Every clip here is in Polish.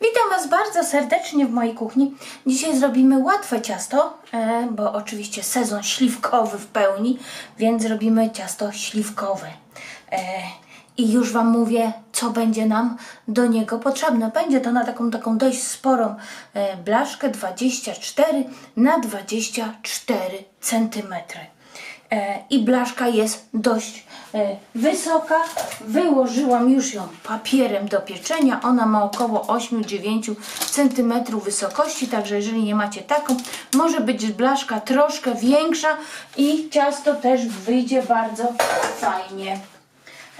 Witam Was bardzo serdecznie w mojej kuchni. Dzisiaj zrobimy łatwe ciasto, e, bo oczywiście sezon śliwkowy w pełni, więc zrobimy ciasto śliwkowe. E, I już Wam mówię, co będzie nam do niego potrzebne. Będzie to na taką, taką dość sporą e, blaszkę 24 na 24 centymetry. E, i blaszka jest dość wysoka. Wyłożyłam już ją papierem do pieczenia. Ona ma około 8-9 cm wysokości, także jeżeli nie macie taką, może być blaszka troszkę większa i ciasto też wyjdzie bardzo fajnie.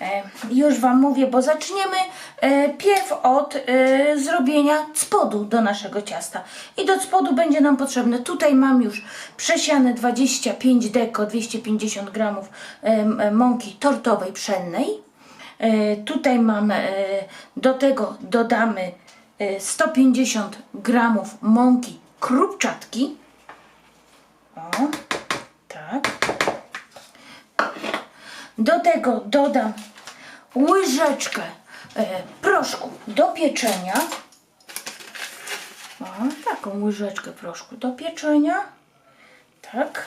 E, Już Wam mówię, bo zaczniemy e, pierw od e, zrobienia spodu do naszego ciasta. I do spodu będzie nam potrzebne, tutaj mam już przesiane 25 deko, 250 gramów e, m, mąki tortowej pszennej. Tutaj mam, do tego dodamy e, 150 gramów mąki krupczatki. O, tak. Do tego dodam łyżeczkę e, proszku do pieczenia. O, taką łyżeczkę proszku do pieczenia. Tak.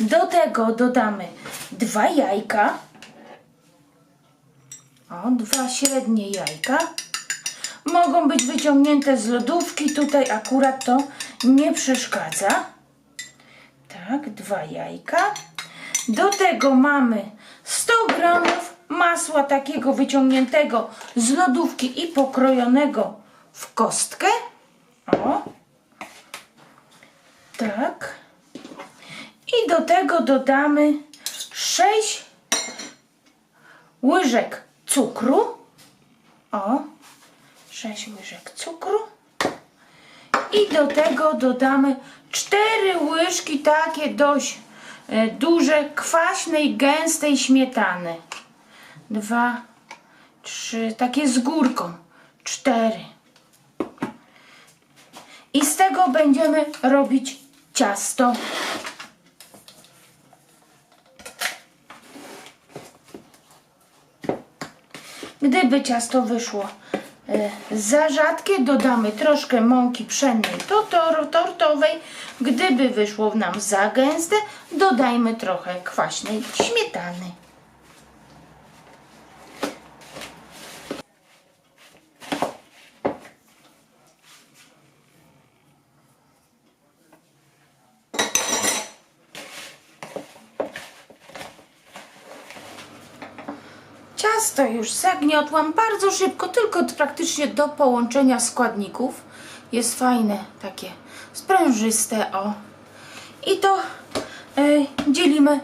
Do tego dodamy dwa jajka. O, dwa średnie jajka. Mogą być wyciągnięte z lodówki. Tutaj akurat to nie przeszkadza. Tak, dwa jajka. Do tego mamy 100 gramów masła takiego wyciągniętego z lodówki i pokrojonego w kostkę. O. Tak. I do tego dodamy 6 łyżek cukru. O. 6 łyżek cukru. I do tego dodamy 4 łyżki takie dość e, duże kwaśnej, gęstej śmietany. Dwa, trzy, takie z górką. Cztery. I z tego będziemy robić ciasto. Gdyby ciasto wyszło e, za rzadkie, dodamy troszkę mąki pszennej to tor- tortowej. Gdyby wyszło nam za gęste, dodajmy trochę kwaśnej śmietany. Ciasto już zagniotłam bardzo szybko, tylko praktycznie do połączenia składników. Jest fajne, takie sprężyste, o. I to e, dzielimy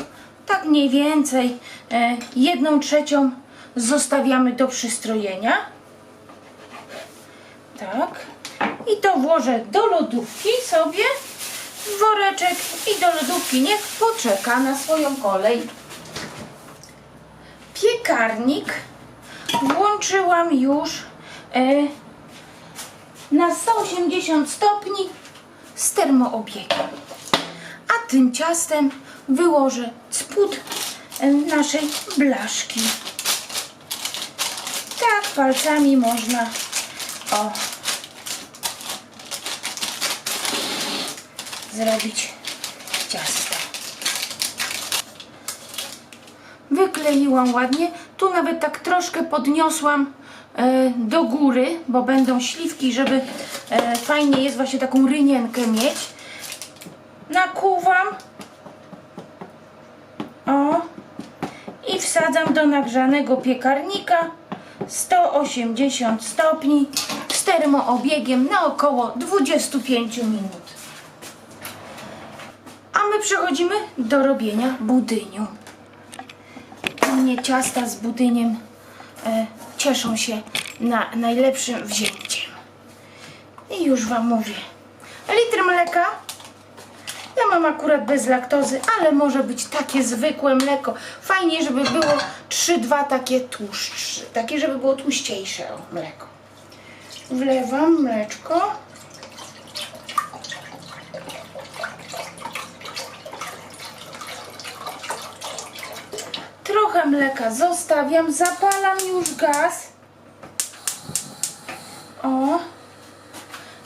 tak mniej więcej e, jedną trzecią zostawiamy do przystrojenia. Tak. I to włożę do lodówki sobie w woreczek i do lodówki niech poczeka na swoją kolej piekarnik włączyłam już e, na 180 stopni z termoobiegiem. A tym ciastem wyłożę spód e, naszej blaszki. Tak palcami można o zrobić ciasto. Wykleiłam ładnie. Tu nawet tak troszkę podniosłam e, do góry, bo będą śliwki, żeby e, fajnie jest właśnie taką rynienkę mieć. Nakuwam. O. I wsadzam do nagrzanego piekarnika 180 stopni z termoobiegiem na około 25 minut. A my przechodzimy do robienia budyniu. Ciasta z budyniem e, cieszą się na najlepszym wzięciem. I już Wam mówię. Litr mleka. Ja mam akurat bez laktozy, ale może być takie zwykłe mleko. Fajnie, żeby było 3-2 takie tłuszcze, takie, żeby było tłuściejsze o, mleko. Wlewam mleczko. Trochę mleka zostawiam, zapalam już gaz. O,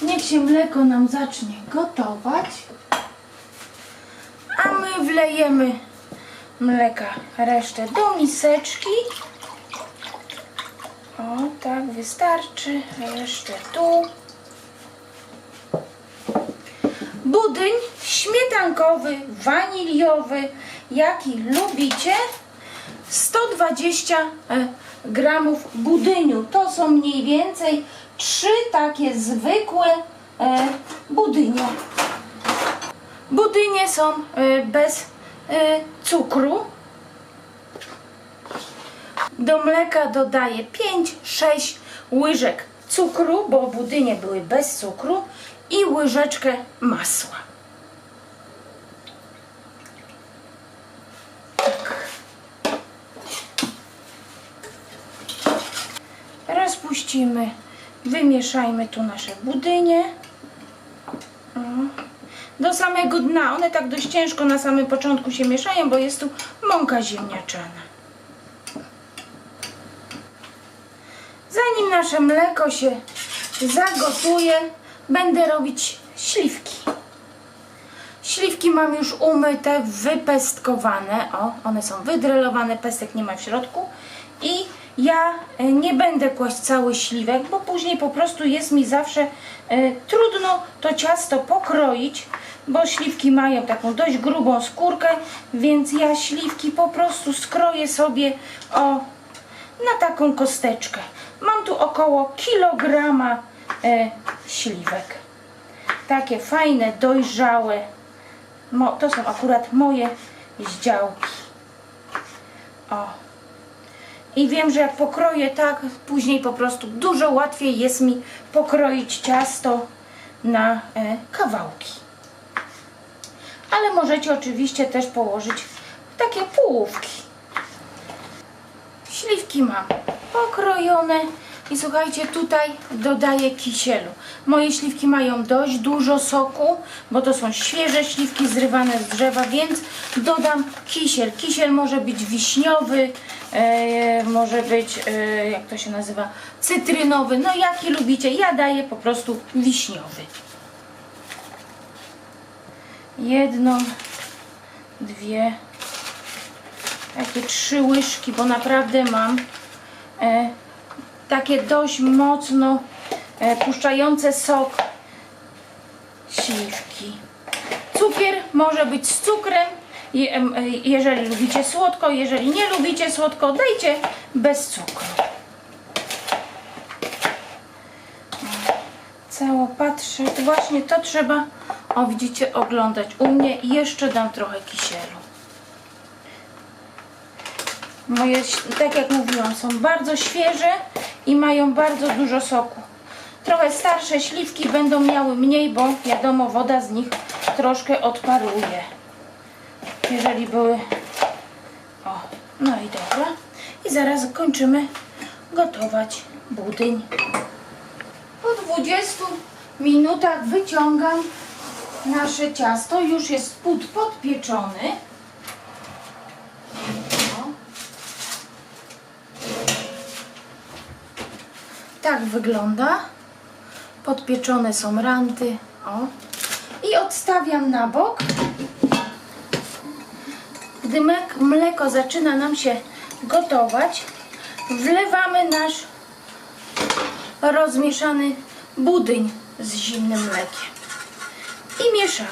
Niech się mleko nam zacznie gotować. A my wlejemy mleka resztę do miseczki. O, tak wystarczy. Resztę tu. Budyń śmietankowy, waniliowy, jaki lubicie. 120 e, gramów budyniu. To są mniej więcej trzy takie zwykłe e, budynie. Budynie są e, bez cukru. Do mleka dodaję 5-6 łyżek cukru, bo budynie były bez cukru i łyżeczkę masła. Tak. Wymieszajmy tu nasze budynie. Do samego dna. One tak dość ciężko na samym początku się mieszają, bo jest tu mąka ziemniaczana. Zanim nasze mleko się zagotuje, będę robić śliwki. Śliwki mam już umyte, wypestkowane. O, one są wydrelowane, pestek nie ma w środku. I ja e, nie będę kłaść cały śliwek, bo później po prostu jest mi zawsze e, trudno to ciasto pokroić, bo śliwki mają taką dość grubą skórkę, więc ja śliwki po prostu skroję sobie o na taką kosteczkę. Mam tu około kilograma e, śliwek. Takie fajne, dojrzałe. To są akurat moje z działki. O. I wiem, że jak pokroję tak, później po prostu dużo łatwiej jest mi pokroić ciasto na e, kawałki. Ale możecie oczywiście też położyć takie półówki. Śliwki mam pokrojone i słuchajcie, tutaj dodaję kisielu. Moje śliwki mają dość dużo soku, bo to są świeże śliwki zrywane z drzewa, więc dodam kisiel. Kisiel może być wiśniowy, e, może być, e, jak to się nazywa, cytrynowy, no jaki lubicie. Ja daję po prostu wiśniowy. Jedną, dwie, takie trzy łyżki, bo naprawdę mam e, takie dość mocno e, puszczające sok śliwki. Cukier może być z cukrem, e, jeżeli lubicie słodko, jeżeli nie lubicie słodko, dajcie bez cukru. Cało patrzę, właśnie to trzeba, o widzicie, oglądać. U mnie jeszcze dam trochę kisielu. Moje, tak jak mówiłam, są bardzo świeże i mają bardzo dużo soku. Trochę starsze śliwki będą miały mniej, bo wiadomo, woda z nich troszkę odparuje. Jeżeli były... O, no i dobra. I zaraz kończymy gotować budyń. Po 20 minutach wyciągam nasze ciasto. Już jest spód podpieczony. Tak wygląda. Podpieczone są ranty. O. I odstawiam na bok. Gdy mleko zaczyna nam się gotować, wlewamy nasz rozmieszany budyń z zimnym mlekiem. I mieszamy.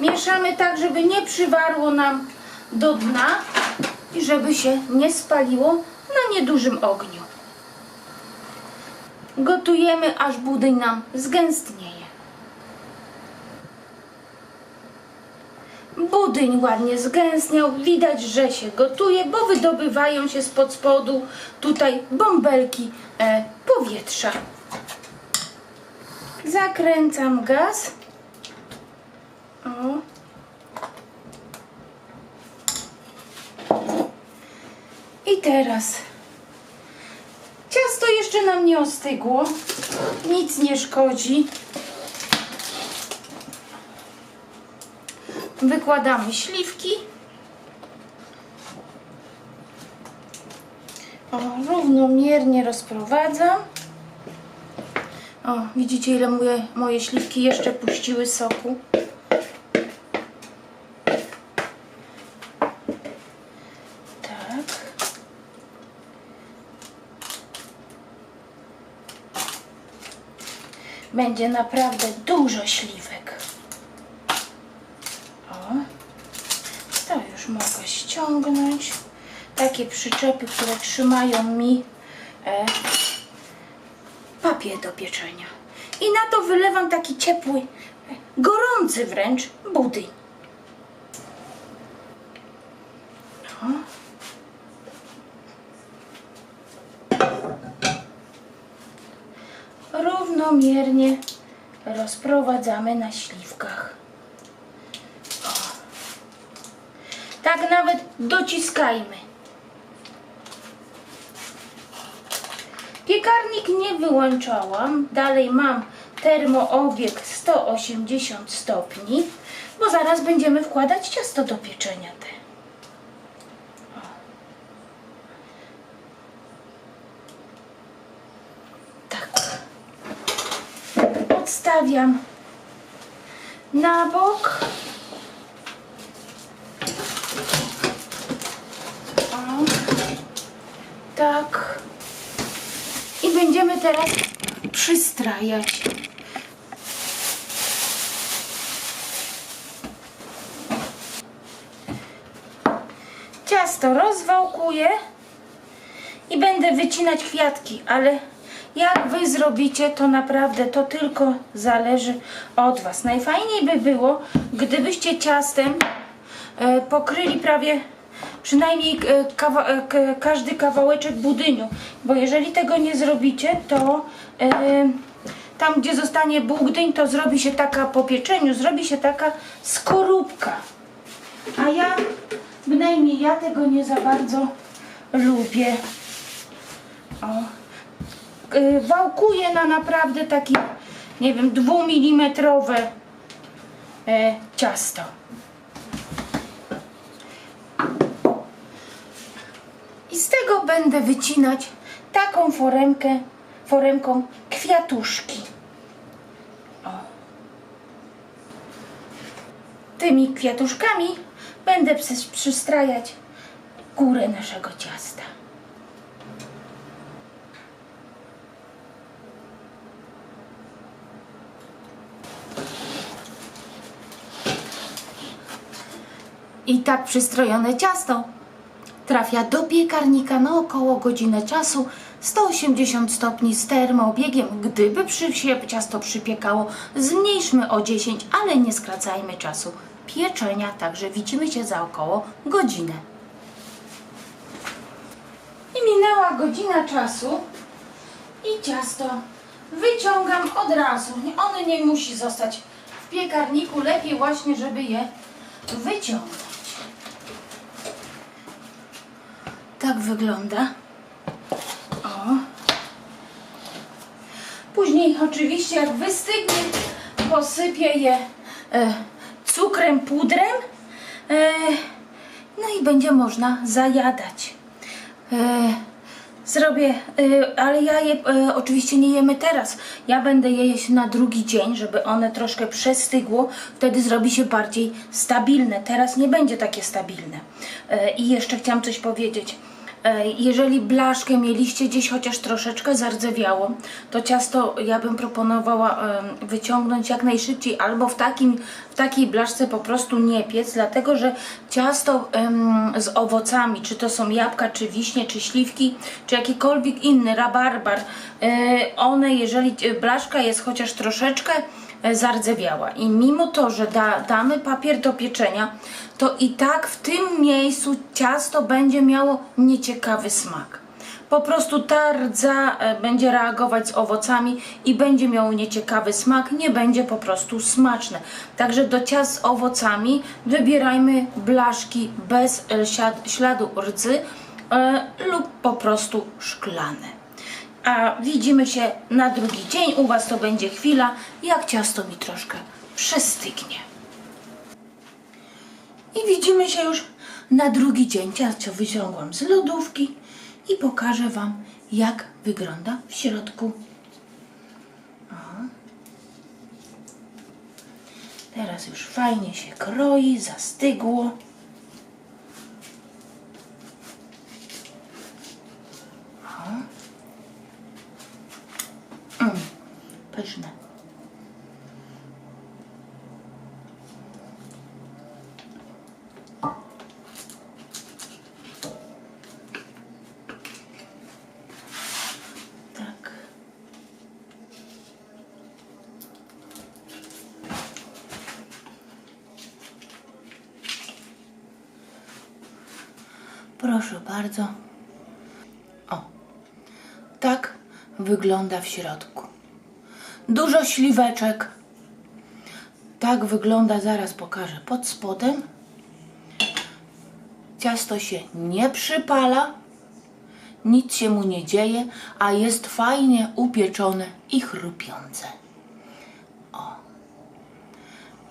Mieszamy tak, żeby nie przywarło nam do dna i żeby się nie spaliło na niedużym ogniu. Gotujemy, aż budyń nam zgęstnieje. Budyń ładnie zgęstniał, widać, że się gotuje, bo wydobywają się spod spodu tutaj bąbelki e, powietrza. Zakręcam gaz. O. I teraz ciasto jeszcze nam nie ostygło, nic nie szkodzi. Wykładamy śliwki. O, równomiernie rozprowadzam. O, widzicie ile moje, moje śliwki jeszcze puściły soku. Tak. Będzie naprawdę dużo śliwek. O. To już mogę ściągnąć. Takie przyczepy, które trzymają mi e, papier do pieczenia. I na to wylewam taki ciepły, gorący wręcz budyń. O. Równomiernie rozprowadzamy na śliwkach. Tak nawet dociskajmy. Piekarnik nie wyłączałam. Dalej mam termoobieg 180 stopni, bo zaraz będziemy wkładać ciasto do pieczenia te. Odstawiam na bok. O, tak. I będziemy teraz przystrajać. Ciasto rozwałkuję i będę wycinać kwiatki, ale jak wy zrobicie, to naprawdę to tylko zależy od was. Najfajniej by było, gdybyście ciastem e, pokryli prawie przynajmniej e, kawa, e, każdy kawałeczek budyniu, bo jeżeli tego nie zrobicie, to tam gdzie zostanie budyń, to zrobi się taka po pieczeniu, zrobi się taka skorupka. A ja, bynajmniej ja tego nie za bardzo lubię. O. Y, Wałkuję na naprawdę takie, nie wiem, dwumilimetrowe e, ciasto. I z tego będę wycinać taką foremkę, foremką kwiatuszki. O. Tymi kwiatuszkami będę przys- przystrajać górę naszego ciasta. I tak przystrojone ciasto trafia do piekarnika na około godzinę czasu 180 stopni z termoobiegiem. Gdyby się ciasto przypiekało, zmniejszmy o 10, ale nie skracajmy czasu pieczenia, także widzimy się za około godzinę. I minęła godzina czasu i ciasto wyciągam od razu. Ono nie musi zostać w piekarniku, lepiej właśnie, żeby je wyciągnąć. Tak wygląda. O. Później oczywiście jak wystygnie, posypię je e, cukrem, pudrem. E, no i będzie można zajadać. E, Zrobię, y, ale ja je y, oczywiście nie jemy teraz. Ja będę je jeść na drugi dzień, żeby one troszkę przestygło. Wtedy zrobi się bardziej stabilne. Teraz nie będzie takie stabilne. Y, I jeszcze chciałam coś powiedzieć. Jeżeli blaszkę mieliście gdzieś chociaż troszeczkę zardzewiało, to ciasto ja bym proponowała wyciągnąć jak najszybciej albo w, takim, w takiej blaszce po prostu nie piec, dlatego że ciasto z owocami, czy to są jabłka, czy wiśnie, czy śliwki, czy jakikolwiek inny, rabarbar, y, one jeżeli y, blaszka jest chociaż troszeczkę e, zardzewiała i mimo to, że da, damy papier do pieczenia, to i tak w tym miejscu ciasto będzie miało nieciekawy smak. Po prostu ta rdza e, będzie reagować z owocami i będzie miało nieciekawy smak, nie będzie po prostu smaczne. Także do ciast z owocami wybierajmy blaszki bez e, śladu rdzy e, lub po prostu szklane. A widzimy się na drugi dzień. U Was to będzie chwila, jak ciasto mi troszkę przestygnie. I widzimy się już na drugi dzień. Ciasto wyciągłam z lodówki i pokażę Wam, jak wygląda w środku. O. Teraz już fajnie się kroi, zastygło. Pyszne. Tak. Proszę bardzo. O, tak wygląda w środku. Dużo śliweczek. Tak wygląda, zaraz pokażę pod spodem. Ciasto się nie przypala, nic się mu nie dzieje, a jest fajnie upieczone i chrupiące. O.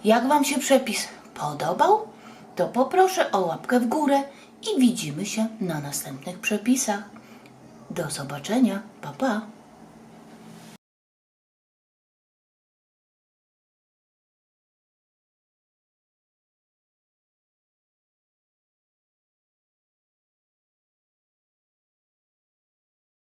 Jak Wam się przepis podobał, to poproszę o łapkę w górę i widzimy się na następnych przepisach. Do zobaczenia. Pa, pa.